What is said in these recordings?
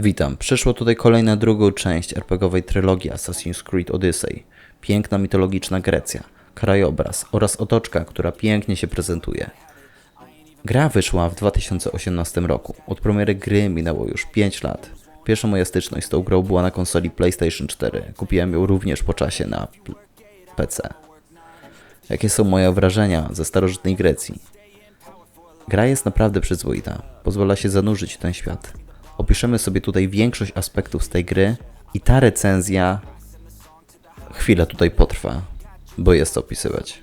Witam. Przyszła tutaj kolejna drugą część RPGowej trylogii Assassin's Creed Odyssey. Piękna mitologiczna Grecja, krajobraz oraz otoczka, która pięknie się prezentuje. Gra wyszła w 2018 roku. Od premiery gry minęło już 5 lat. Pierwsza moja styczność z tą grą była na konsoli PlayStation 4. Kupiłem ją również po czasie na PC. Jakie są moje wrażenia ze starożytnej Grecji? Gra jest naprawdę przyzwoita. Pozwala się zanurzyć w ten świat. Opiszemy sobie tutaj większość aspektów z tej gry i ta recenzja chwilę tutaj potrwa, bo jest co opisywać.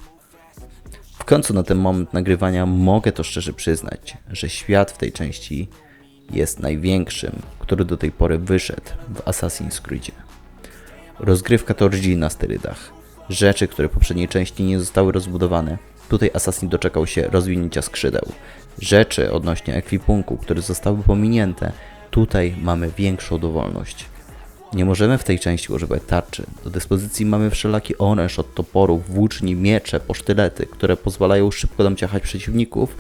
W końcu na ten moment nagrywania mogę to szczerze przyznać, że świat w tej części jest największym, który do tej pory wyszedł w Assassin's Creed. Rozgrywka to rodzina na sterydach. Rzeczy, które w poprzedniej części nie zostały rozbudowane. Tutaj Assassin doczekał się rozwinięcia skrzydeł. Rzeczy odnośnie ekwipunku, które zostały pominięte. Tutaj mamy większą dowolność. Nie możemy w tej części używać tarczy. Do dyspozycji mamy wszelaki oręż od toporów, włóczni, miecze, posztylety, które pozwalają szybko nam ciachać przeciwników.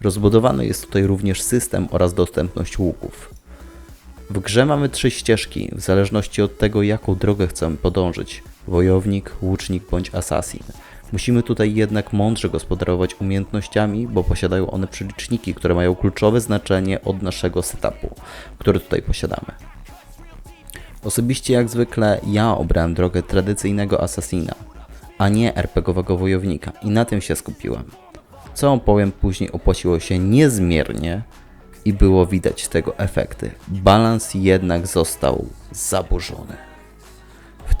Rozbudowany jest tutaj również system oraz dostępność łuków. W grze mamy trzy ścieżki, w zależności od tego, jaką drogę chcemy podążyć: wojownik, łucznik bądź assassin. Musimy tutaj jednak mądrze gospodarować umiejętnościami, bo posiadają one przeliczniki, które mają kluczowe znaczenie od naszego setupu, który tutaj posiadamy. Osobiście jak zwykle ja obrałem drogę tradycyjnego asasina, a nie RPGowego wojownika i na tym się skupiłem. Co opowiem później opłaciło się niezmiernie i było widać tego efekty. Balans jednak został zaburzony.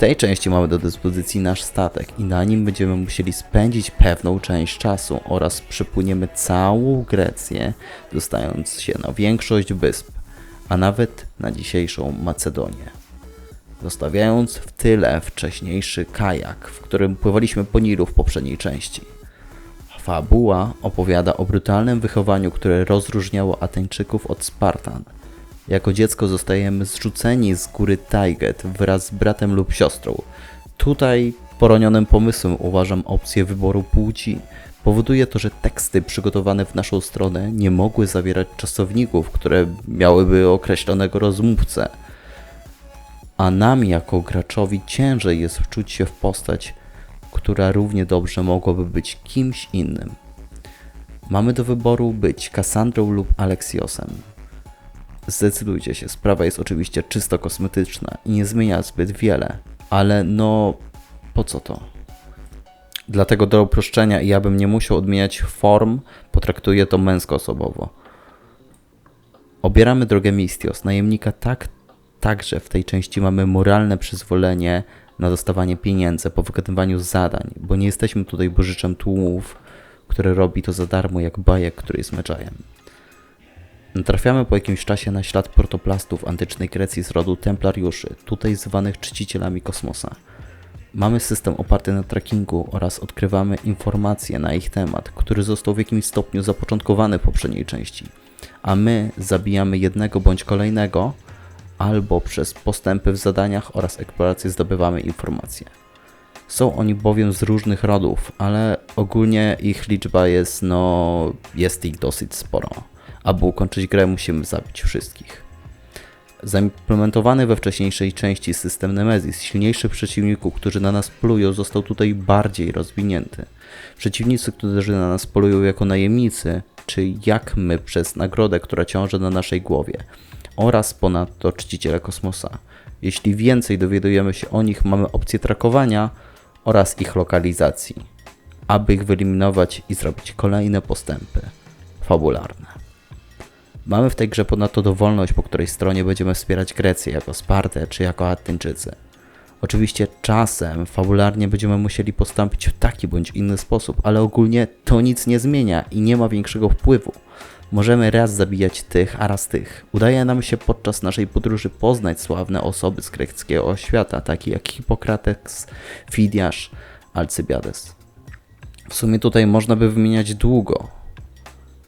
Tej części mamy do dyspozycji nasz statek i na nim będziemy musieli spędzić pewną część czasu oraz przepłyniemy całą Grecję, dostając się na większość wysp, a nawet na dzisiejszą Macedonię. Zostawiając w tyle wcześniejszy kajak, w którym pływaliśmy po Nilu w poprzedniej części. Fabuła opowiada o brutalnym wychowaniu, które rozróżniało Ateńczyków od Spartan. Jako dziecko zostajemy zrzuceni z góry Tajget wraz z bratem lub siostrą. Tutaj poronionym pomysłem uważam opcję wyboru płci. Powoduje to, że teksty przygotowane w naszą stronę nie mogły zawierać czasowników, które miałyby określonego rozmówcę. A nam jako graczowi ciężej jest wczuć się w postać, która równie dobrze mogłaby być kimś innym. Mamy do wyboru być Kassandrą lub Aleksiosem. Zdecydujcie się, sprawa jest oczywiście czysto kosmetyczna i nie zmienia zbyt wiele, ale no po co to? Dlatego do uproszczenia ja bym nie musiał odmieniać form, potraktuję to męskoosobowo. Obieramy drogę Mistios, najemnika tak, także w tej części mamy moralne przyzwolenie na dostawanie pieniędzy po wykonywaniu zadań, bo nie jesteśmy tutaj bożyczem tłumów, który robi to za darmo jak bajek, który jest meczajem. Trafiamy po jakimś czasie na ślad protoplastów antycznej Grecji z rodu templariuszy, tutaj zwanych czcicielami kosmosa. Mamy system oparty na trackingu oraz odkrywamy informacje na ich temat, który został w jakimś stopniu zapoczątkowany w poprzedniej części. A my zabijamy jednego bądź kolejnego, albo przez postępy w zadaniach oraz eksplorację zdobywamy informacje. Są oni bowiem z różnych rodów, ale ogólnie ich liczba jest, no, jest ich dosyć sporo. Aby ukończyć grę musimy zabić wszystkich. Zaimplementowany we wcześniejszej części system Nemesis silniejszych przeciwników, którzy na nas polują, został tutaj bardziej rozwinięty. Przeciwnicy, którzy na nas polują jako najemnicy, czy jak my przez nagrodę, która ciąży na naszej głowie, oraz ponadto czciciele kosmosa. Jeśli więcej dowiadujemy się o nich, mamy opcję trakowania oraz ich lokalizacji, aby ich wyeliminować i zrobić kolejne postępy fabularne. Mamy w tej grze ponadto dowolność, po której stronie będziemy wspierać Grecję jako Spartę czy jako Ateńczycy. Oczywiście czasem fabularnie będziemy musieli postąpić w taki bądź inny sposób, ale ogólnie to nic nie zmienia i nie ma większego wpływu. Możemy raz zabijać tych, a raz tych. Udaje nam się podczas naszej podróży poznać sławne osoby z greckiego świata, takie jak Hipokrates, Fidiasz, Alcybiades. W sumie tutaj można by wymieniać długo,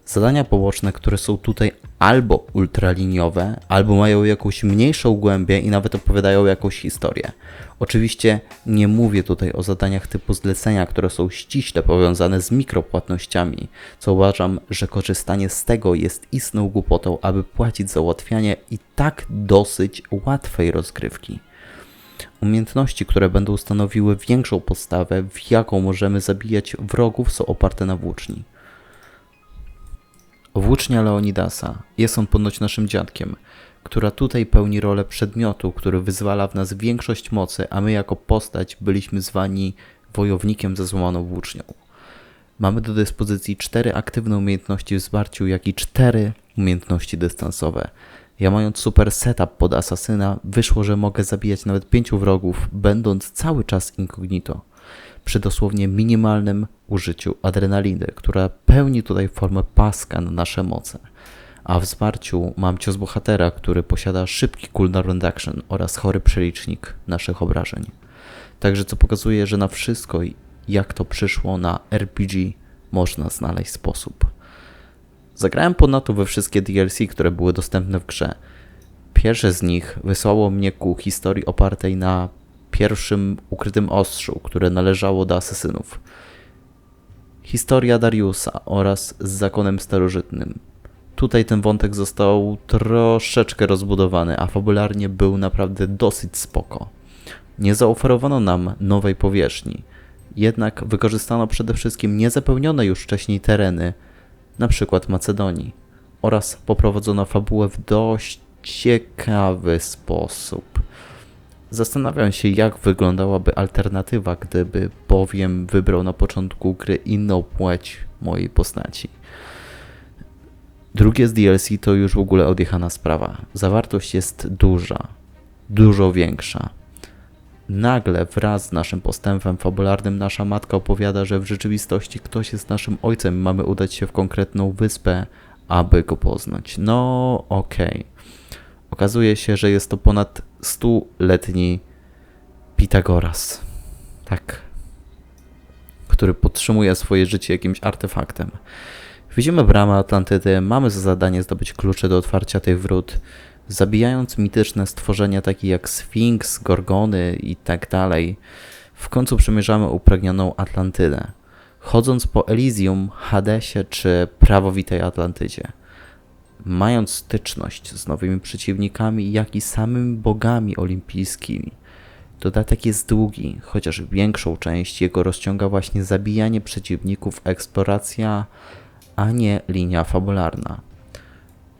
Zadania poboczne, które są tutaj albo ultraliniowe, albo mają jakąś mniejszą głębię i nawet opowiadają jakąś historię. Oczywiście nie mówię tutaj o zadaniach typu zlecenia, które są ściśle powiązane z mikropłatnościami, co uważam, że korzystanie z tego jest istną głupotą, aby płacić za ułatwianie i tak dosyć łatwej rozgrywki. Umiejętności, które będą stanowiły większą podstawę, w jaką możemy zabijać wrogów, są oparte na włóczni. Włócznia Leonidasa jest on ponoć naszym dziadkiem, która tutaj pełni rolę przedmiotu, który wyzwala w nas większość mocy, a my jako postać byliśmy zwani wojownikiem ze złamaną włócznią. Mamy do dyspozycji cztery aktywne umiejętności w zwarciu, jak i cztery umiejętności dystansowe. Ja mając super setup pod asasyna, wyszło, że mogę zabijać nawet pięciu wrogów, będąc cały czas incognito. Przy dosłownie minimalnym użyciu adrenaliny, która pełni tutaj formę paska na nasze moce. A w zwarciu mam cios bohatera, który posiada szybki cooldown reduction oraz chory przelicznik naszych obrażeń. Także co pokazuje, że na wszystko, jak to przyszło na RPG, można znaleźć sposób. Zagrałem ponadto we wszystkie DLC, które były dostępne w grze. Pierwsze z nich wysłało mnie ku historii opartej na pierwszym ukrytym ostrzu, które należało do asesynów. Historia Dariusa oraz z zakonem starożytnym. Tutaj ten wątek został troszeczkę rozbudowany, a fabularnie był naprawdę dosyć spoko. Nie zaoferowano nam nowej powierzchni, jednak wykorzystano przede wszystkim niezapełnione już wcześniej tereny, przykład Macedonii, oraz poprowadzono fabułę w dość ciekawy sposób. Zastanawiam się, jak wyglądałaby alternatywa, gdyby bowiem wybrał na początku gry inną płeć mojej postaci. Drugie z DLC to już w ogóle odjechana sprawa. Zawartość jest duża, dużo większa. Nagle wraz z naszym postępem fabularnym nasza matka opowiada, że w rzeczywistości ktoś jest naszym ojcem mamy udać się w konkretną wyspę, aby go poznać. No okej. Okay. Okazuje się, że jest to ponad stuletni Pitagoras. Tak. Który podtrzymuje swoje życie jakimś artefaktem. Widzimy bramę Atlantydy, mamy za zadanie zdobyć klucze do otwarcia tych wrót, zabijając mityczne stworzenia takie jak Sfinks, Gorgony i tak dalej. W końcu przemierzamy upragnioną Atlantydę, chodząc po Elysium, Hadesie czy prawowitej Atlantydzie. Mając styczność z nowymi przeciwnikami, jak i samymi bogami olimpijskimi. Dodatek jest długi, chociaż większą część jego rozciąga właśnie zabijanie przeciwników, eksploracja a nie linia fabularna.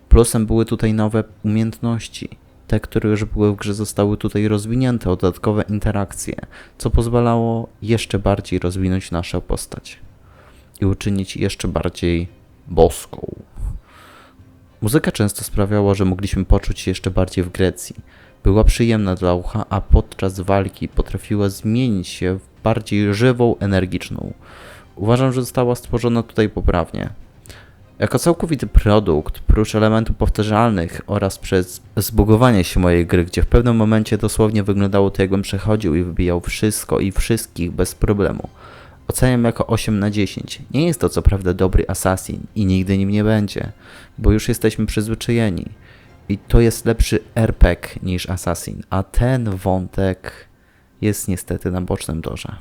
Plusem były tutaj nowe umiejętności. Te, które już były w grze, zostały tutaj rozwinięte o dodatkowe interakcje, co pozwalało jeszcze bardziej rozwinąć naszą postać i uczynić jeszcze bardziej boską. Muzyka często sprawiała, że mogliśmy poczuć się jeszcze bardziej w Grecji. Była przyjemna dla ucha, a podczas walki potrafiła zmienić się w bardziej żywą, energiczną. Uważam, że została stworzona tutaj poprawnie. Jako całkowity produkt, prócz elementów powtarzalnych oraz przez zbugowanie się mojej gry, gdzie w pewnym momencie dosłownie wyglądało to jakbym przechodził i wybijał wszystko i wszystkich bez problemu. Oceniam jako 8 na 10. Nie jest to co prawda dobry assassin i nigdy nim nie będzie, bo już jesteśmy przyzwyczajeni. I to jest lepszy RPG niż assassin, a ten wątek jest niestety na bocznym torze.